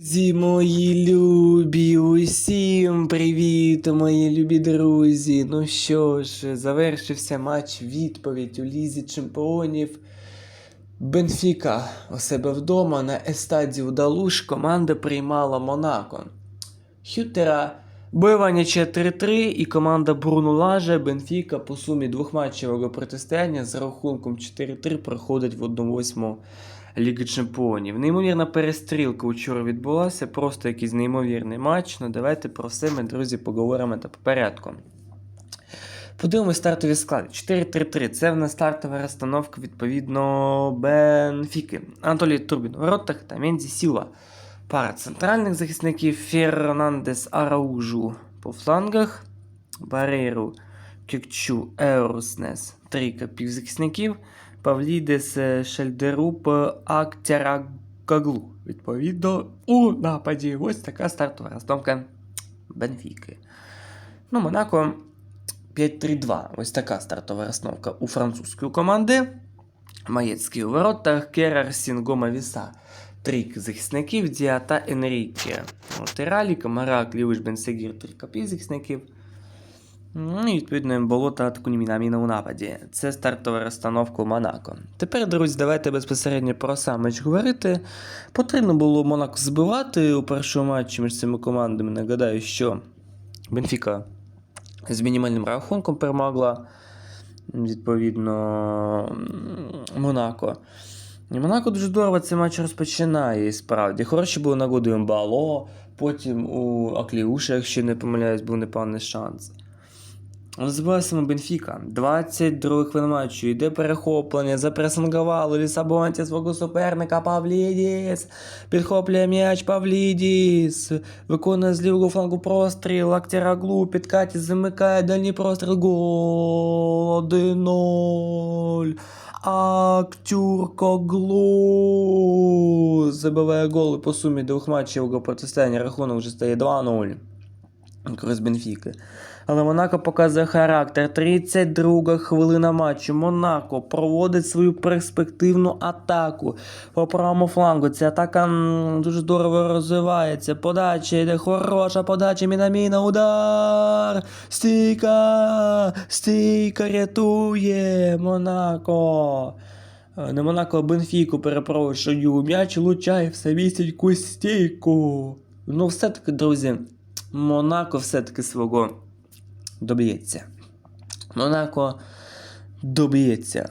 Друзі, мої любі, усім привіт, мої любі друзі. Ну що ж, завершився матч відповідь у Лізі Чемпіонів. Бенфіка у себе вдома на естаді Удалуш команда приймала Монако. Хютера бойовання 3-3 і команда Бруно Лаже Бенфіка по сумі двохматчевого протистояння з рахунком 4-3 проходить в 1-8 Ліги Чемпіонів. Неймовірна перестрілка вчора відбулася, просто якийсь неймовірний матч. Ну давайте про все ми, друзі, поговоримо та по порядку. Подивимось стартові склади. 4-3-3. Це в нас стартова розстановка відповідно Бенфіки. Анатолій Трубін у воротах та Мензі Сіла. Пара центральних захисників Фернандес Араужу по флангах. Барейру, Кікчу, Еруснес. Трійка півзахисників. Павлідес, е, Шельдеруп, Актярагаглу. Відповідно, у нападі. Ось така стартова розстановка Бенфіки. Ну, Монако 5-3-2. Ось така стартова розстановка у французької команди. Маєцький у воротах, Керар, Сінгома, Віса. Трійка захисників, Діата, Енріке. Латералі, Камарак, Лівиш, Бенсегір, трійка півзахисників. Ну і відповідно було та Ткунімінаміна у нападі. Це стартова розстановка у Монако. Тепер, друзі, давайте безпосередньо про сам матч говорити. Потрібно було Монако збивати у першому матчі між цими командами. Нагадаю, що Бенфіка з мінімальним рахунком перемогла. Відповідно, Монако. І Монако дуже здорово цей матч розпочинає, і справді. Хороші були нагоди Мбало, потім у Акліуша, якщо не помиляюсь, був непевний шанс. Збиваємо Бенфіка. 22 хвилин матчу. Йде перехоплення, запресингували Лісабонці свого суперника Павлідіс. Підхоплює м'яч Павлідіс. Виконує з лівого флангу простріл. Актіраглу, підкаті замикає дальній простріл. Гол 1-0. Актюркоглу забиває голи по сумі двох матчів протистояння. Рахунок вже стає 2-0. Користь Бенфіки. Але Монако показує характер. 32 хвилина матчу. Монако проводить свою перспективну атаку по правому флангу. Ця атака дуже здорово розвивається. Подача йде хороша подача. Мінаміна. Удар. Стійка. Стійка рятує Монако. Е, Не Монако, а Бенфіку перепрошую. М'яч влучає в самісіньку стійку. Ну, все-таки, друзі, Монако все-таки свого доб'ється. Монако доб'ється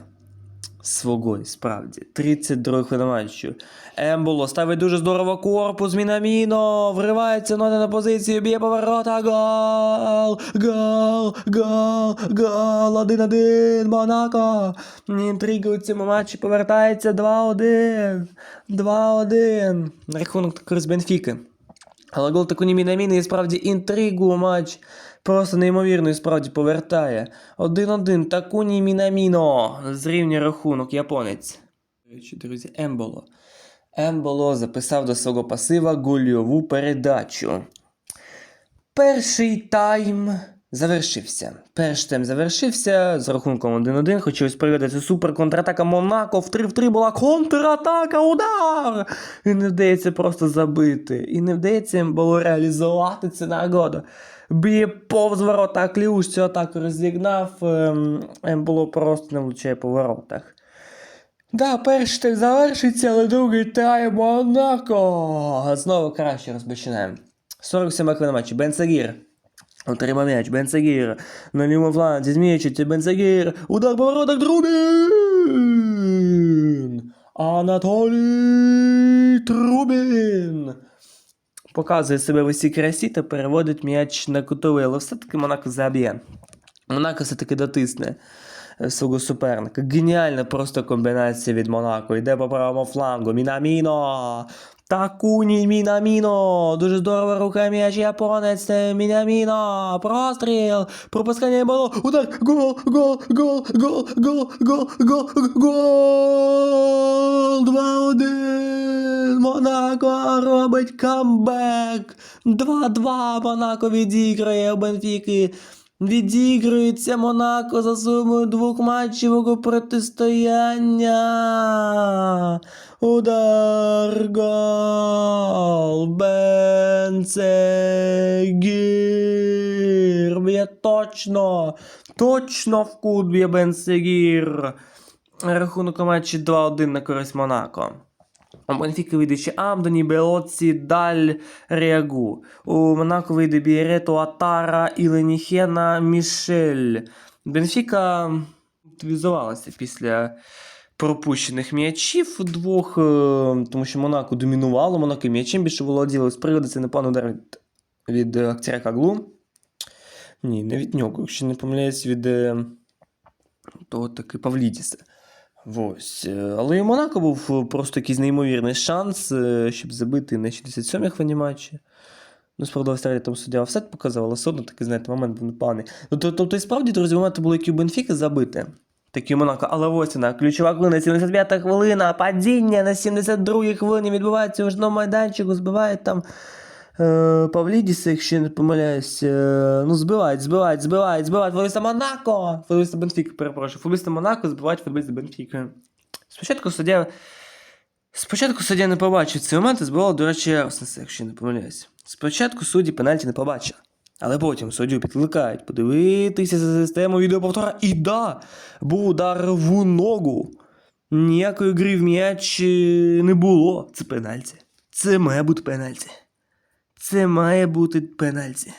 свого, і справді. 32 хвилина матчу. Емболо ставить дуже здорово корпус. Мінаміно. Вривається нота на позицію, б'є поворота. Гол! Гол! Гол! Гол! 1-1. Монако. Інтрига у цьому матчі повертається 2-1. 2-1. Рахунок такий з Бенфіки. Але гол таку мінаміни і справді інтригу у матч просто неймовірно і справді повертає. 1-1 Такуні Мінаміно зрівнює рахунок японець. Друзі, Емболо. Емболо записав до свого пасива гольову передачу. Перший тайм завершився. Перший тайм завершився з рахунком 1-1. Хотілося привідати супер контратака Монако. В 3 в 3 була контратака, удар! І не вдається просто забити. І не вдається їм було реалізувати цю нагоду. Б'є повз ворота Кліуш цю атаку розігнав. Ем, ем, було просто не влучає по воротах. Да, перший тайм завершиться, але другий тайм Монако. Знову краще розпочинаємо. 47 хвилина матчу. Бенсагір. Отримав м'яч. Бенсагір. На лівому фланзі зміючиться Бенсагір. Удар по Трубін. Анатолій Трубін. Показує себе в усій красі та переводить м'яч на кутовий, але все-таки Монако заб'є. Монако все-таки дотисне свого суперника. Геніальна просто комбінація від Монако. Йде по правому флангу. Мінаміно. Такуні Мінаміно. Дуже здорово рука м'яч японець. Е, Мінаміно. Простріл. Пропускання балу. Удар. Гол, гол, гол, гол, гол, гол, гол, гол. 2-1. Монако робить камбек. 2-2. Монако відіграє у Бенфіки. Відігрується Монако за сумою двох матчевого протистояння. Удар гол Бенцегір. Б'є точно. Точно в кут б'є Бенцегір. Рахунок матчі 2-1 на користь Монако. Бенфіки вийде ще Амдоні, Белоці, Даль, Реагу. У Монако вийде Бієрето, Атара, Іленіхена, Мішель. Бенфіка активізувалася після пропущених м'ячів двох, е, тому що Монако домінувало, Монако м'ячем більше володіло. З приводу це непевно удар від, від е, Актера Каглу. Ні, не від нього, якщо не помиляюсь, від е, того таки Павлідіса. Ось. е, Але і Монако був е, просто якийсь неймовірний шанс, е, щоб забити на 67-й хвилині матчі. Ну, справді, Австралія там суддя офсет показав, але все одно такий, знаєте, момент був непоганий. Ну, то- тобто, і справді, друзі, моменти були, які у Бенфіки забити. Такі Монако, але ось вона, ключова хвилина, 75-та хвилина, падіння на 72-й хвилині відбувається у жному майданчику, збивають там е, Павлідіса, якщо я не помиляюсь. Е, ну, збивають, збивають, збивають, збивають футболіста Монако! Футболіста Бенфіки, перепрошую. Футболіста Монако збивають футболіста Бенфіки. Спочатку суддя. Спочатку суддя не побачив цей момент і збивав, до речі, Арсенса, якщо я не помиляюсь. Спочатку судді пенальті не побачили. Але потім суддю підкликають подивитися за систему відеоповтора. І да, був удар в ногу. Ніякої гри в м'яч е, не було. Це пенальті. Це має бути пенальті. Це має бути пенальті.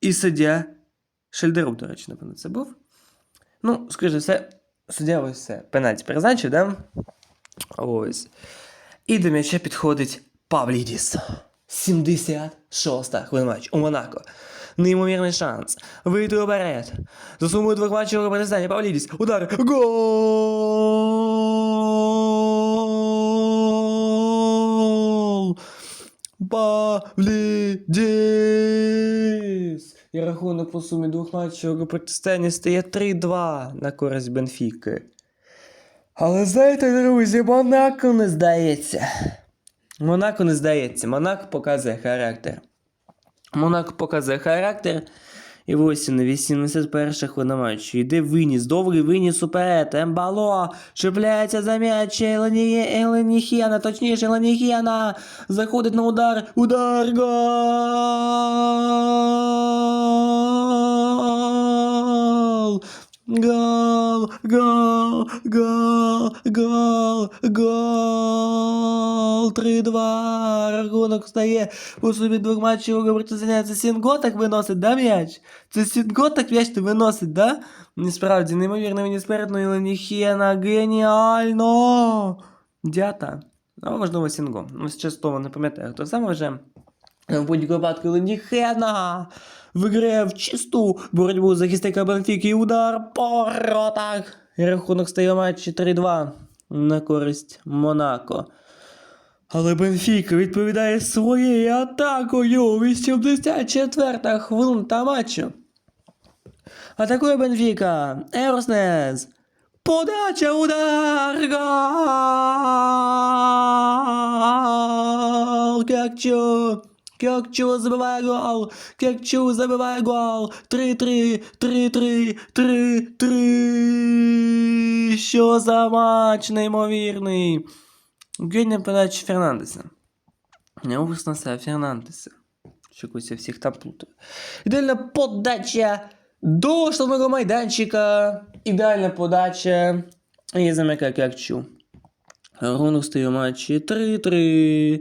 І суддя. Шельдерук, до речі, напевно, це був. Ну, скажи все, суддя ось все. Пенальті призначив, да? Ось. І до м'яча підходить Павлідіс. 76-та хвилина матч у Монако. Неймовірний шанс. Вийти уперед. За сумою двох матчів протистані Павлідіс. Удар. Гол! Павлідіс! І рахунок по сумі двох матчів у протистоянні стає 3-2 на користь Бенфіки. Але знаєте, друзі, Монако не здається. Монако не здається. Монако показує характер. Монако показує характер. І ось на 81 хвилина матчу. Йде виніс, довгий виніс уперед. Ембало чіпляється за м'яч Елені- Еленіхіана, точніше Еленіхіана. Заходить на удар. Удар гол! Гол, гол, гол, гол, гол. 3-2. Рахунок стає у собі двох матчів у протистояння. Це Сінго так виносить, да, м'яч? Це Сінго так м'яч не виносить, да? Насправді, неймовірно, мені спереду Леніхена, геніально. Дята. А можливо, Сінго. Ну, часто не пам'ятаю, хто саме вже. В будь-якому випадку Леніхена виграє в чисту боротьбу захисника Бенфіки удар по воротах. І рахунок стає матчі 3-2 на користь Монако. Але Бенфіка відповідає своєю атакою. 84 хвилина матчу. Атакує Бенфіка. Ероснес. Подача удар! Гол! Кякчу! Кякчу забиває гол! Кякчу забиває гол! 3-3, 3-3, 3-3! Що за матч неймовірний! Гений подача Фернандеса. Не Урснаса, а Фернандеса. Чекусь, я всіх там плутаю. Ідеальна подача до штрафного майданчика. Ідеальна подача. І замикає Кякчу. Рахунок стає матчі 3-3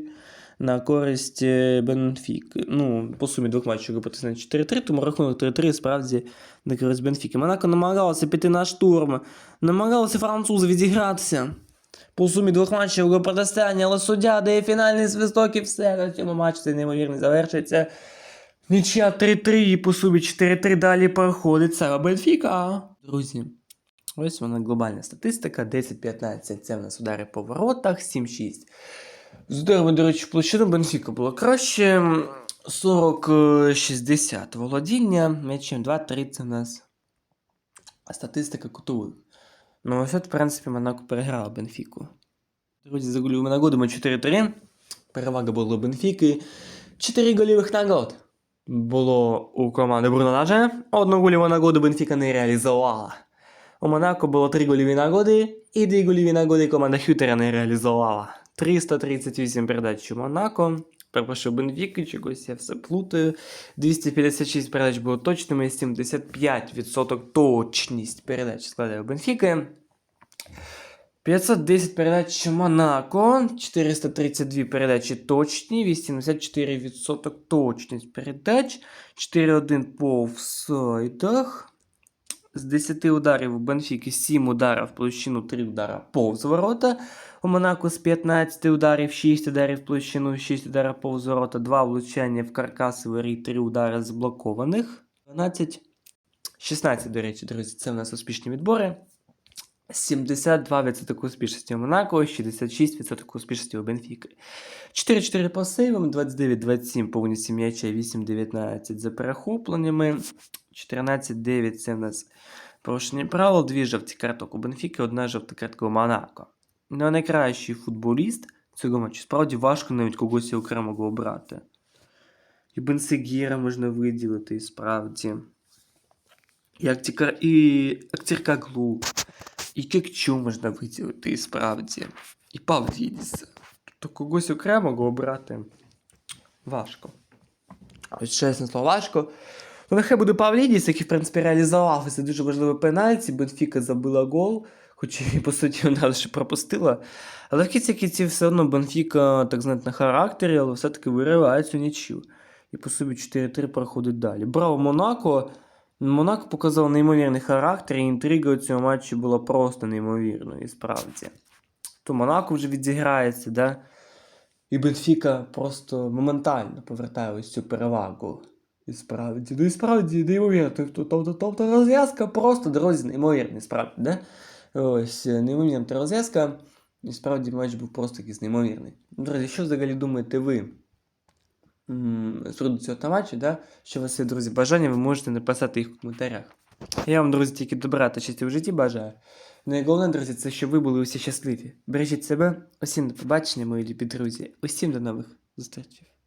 на користь е, Бенфіки. Ну, по сумі двох матчів робити 4-3, тому рахунок 3-3 справді на користь Бенфіки. Монако намагалося піти на штурм, намагалися французи відігратися. По сумі двох матчів протистояння, але суддя дає фінальний свисток і все. На цьому матч цей неймовірний завершиться. Нічия 3-3 і по сумі 4-3 далі проходить Сара Бенфіка. Друзі, ось вона глобальна статистика. 10-15 це в нас удари по воротах, 7-6. З ударами, до речі, в площину Бенфіка було краще. 40-60 володіння, м'ячем 2-3 це в нас статистика кутових. Ну, ось от, в принципі, Монако переграла Бенфіку. Друзі, за голівими нагодами 4-3. Перевага була Бенфіки. 4 голівих нагод було у команди Бруно Лаже. Одну гольову нагоду Бенфіка не реалізувала. У Монако було три гольові нагоди, і дві гольові нагоди команда Хютера не реалізувала. 338 передач у Монако. Перепрошую, Бенфіки, чогось я все плутаю. 256 передач було точними, 75% точність передач складає Бенфіки. 510 передач Монако, 432 передачі точні, 84% точність передач, 4-1 по офсайдах. З 10 ударів у Бенфіки 7 ударів площину, 3 удара повз ворота. У Монако з 15 ударів, 6 ударів площину, 6 ударів повз ворота, 2 влучання в каркаси воріт, 3 удари заблокованих. 12, 16, до речі, друзі, це в нас успішні відбори. 72% успішності у Монако, 66% успішності у Бенфіки. 4-4 по сейвам, 29-27 повністю м'яча, 8-19 за перехопленнями, 14-9 це в нас порушення правил, дві жовті карток у Бенфіки, одна жовта картка у Монако. Ну, а найкращий футболіст цього матчу, справді важко навіть когось окремого обрати. І Бенсегіра можна виділити, і справді. І, Актіка... і Актіркаглу, і Кекчу можна виділити, і справді. І Павлідіса. Тобто когось окремого обрати важко. Ось чесне слово, важко. Ну, буде Павлідіс, який, в принципі, реалізував це дуже важливе пенальті. Бенфіка забила гол, хоч і, по суті, вона лише пропустила. Але в кінці кінці все одно Бенфіка, так знаєте, на характері, але все-таки вириває цю нічю. І по собі 4-3 проходить далі. Браво Монако. Монако показав неймовірний характер, і інтрига у цьому матчі була просто неймовірною, і справді. То Монако вже відзіграється, да? І Бенфіка просто моментально повертає ось цю перевагу. І справді, ну і справді неймовірно. Тобто, тобто, тобто розв'язка просто, друзі, неймовірний, справді, да? Ось, е, неймовірна та розв'язка. І справді матч був просто якийсь неймовірний. Друзі, що взагалі думаєте ви? з цього матчу, да? що у вас є, друзі, бажання, ви можете написати їх в коментарях. Я вам, друзі, тільки добра та щастя в житті бажаю. Ну друзі, це щоб ви були усі щасливі. Бережіть себе, усім до побачення, мої любі друзі. Усім до нових зустрічей.